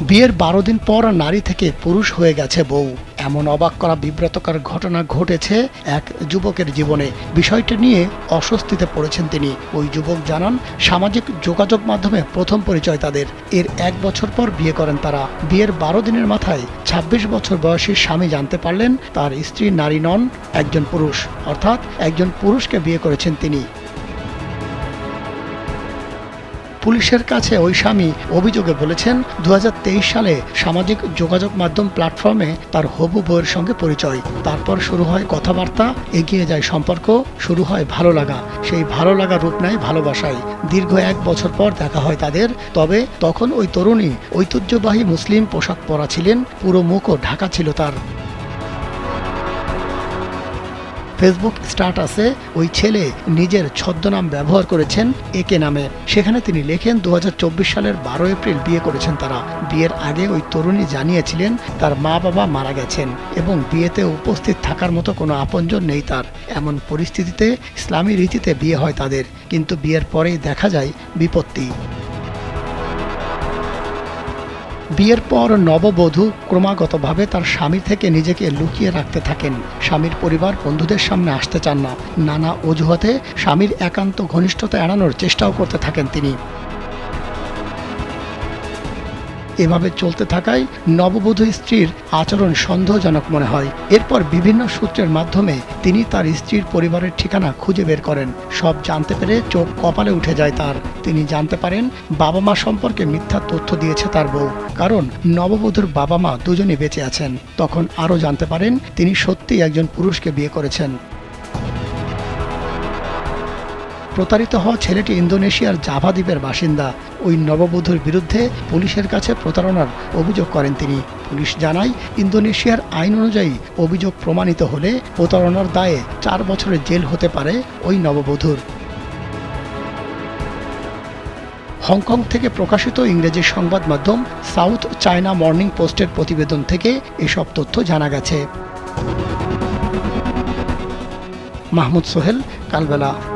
বিয়ের বারো দিন পর নারী থেকে পুরুষ হয়ে গেছে বউ। এমন অবাক করা বিব্রতকর ঘটনা ঘটেছে এক যুবকের জীবনে। বিষয়টি নিয়ে অস্বস্তিতে পড়েছেন তিনি। ওই যুবক জানান, সামাজিক যোগাযোগ মাধ্যমে প্রথম পরিচয় তাদের। এর এক বছর পর বিয়ে করেন তারা। বিয়ের বারো দিনের মাথায় ২৬ বছর বয়সী স্বামী জানতে পারলেন, তার স্ত্রী নারী নন, একজন পুরুষ। অর্থাৎ একজন পুরুষকে বিয়ে করেছেন তিনি। পুলিশের কাছে ওই স্বামী অভিযোগে বলেছেন দু হাজার তেইশ সালে সামাজিক যোগাযোগ মাধ্যম প্ল্যাটফর্মে তার হবু বউয়ের সঙ্গে পরিচয়। তারপর শুরু হয় কথাবার্তা, এগিয়ে যায় সম্পর্ক, শুরু হয় ভালো লাগা। সেই ভালো লাগা রূপ নেয় ভালোবাসায়। দীর্ঘ এক বছর পর দেখা হয় তাদের, তবে তখন ওই তরুণী ঐতিহ্যবাহী মুসলিম পোশাক পরা ছিলেন, পুরো মুখও ঢাকা ছিল তার। ফেসবুক স্ট্যাটাসে ওই ছেলে নিজের ছদ্মনাম ব্যবহার করেছেন একে নামে। সেখানে তিনি লেখেন দু হাজার চব্বিশ সালের বারো এপ্রিল বিয়ে করেছেন তারা। বিয়ের আগে ওই তরুণী জানিয়েছিলেন তার মা বাবা মারা গেছেন এবং বিয়েতে উপস্থিত থাকার মতো কোনো আপনজন নেই তার। এমন পরিস্থিতিতে ইসলামী রীতিতে বিয়ে হয় তাদের। কিন্তু বিয়ের পরেই দেখা যায় বিপত্তি। বিয়ের পর নববধূ ক্রমাগতভাবে তার স্বামী থেকে নিজেকে লুকিয়ে রাখতে থাকেন। স্বামীর পরিবার বন্ধুদের সামনে আসতে চান না। নানা অজুহাতে স্বামীর একান্ত ঘনিষ্ঠতা এড়ানোর চেষ্টাও করতে থাকেন তিনি। এভাবে চলতে থাকায় নববধূ স্ত্রীর আচরণ সন্দেহজনক মনে হয়। এরপর বিভিন্ন সূত্রের মাধ্যমে তিনি তার স্ত্রীর পরিবারের ঠিকানা খুঁজে বের করেন। সব জানতে পেরে চোখ কপালে উঠে যায় তার। তিনি জানতে পারেন বাবা মা সম্পর্কে মিথ্যা তথ্য দিয়েছে তার বউ। কারণ নববধূর বাবা মা দুজনই বেঁচে আছেন। তখন আরও জানতে পারেন, তিনি সত্যিই একজন পুরুষকে বিয়ে করেছেন। প্রতারিত হওয়া ছেলেটি ইন্দোনেশিয়ার জাভা দ্বীপের বাসিন্দা। ওই নববধূর বিরুদ্ধে পুলিশের কাছে প্রতারণার অভিযোগ করেন তিনি। পুলিশ জানায়, ইন্দোনেশিয়ার আইন অনুযায়ী অভিযোগ প্রমাণিত হলে প্রতারণার দায়ে চার বছরের জেল হতে পারে ওই নববধূর। হংকং থেকে প্রকাশিত ইংরেজি সংবাদ মাধ্যম সাউথ চায়না মর্নিং পোস্টের প্রতিবেদন থেকে এসব তথ্য জানা গেছে। মাহমুদ সোহেল, কালবেলা।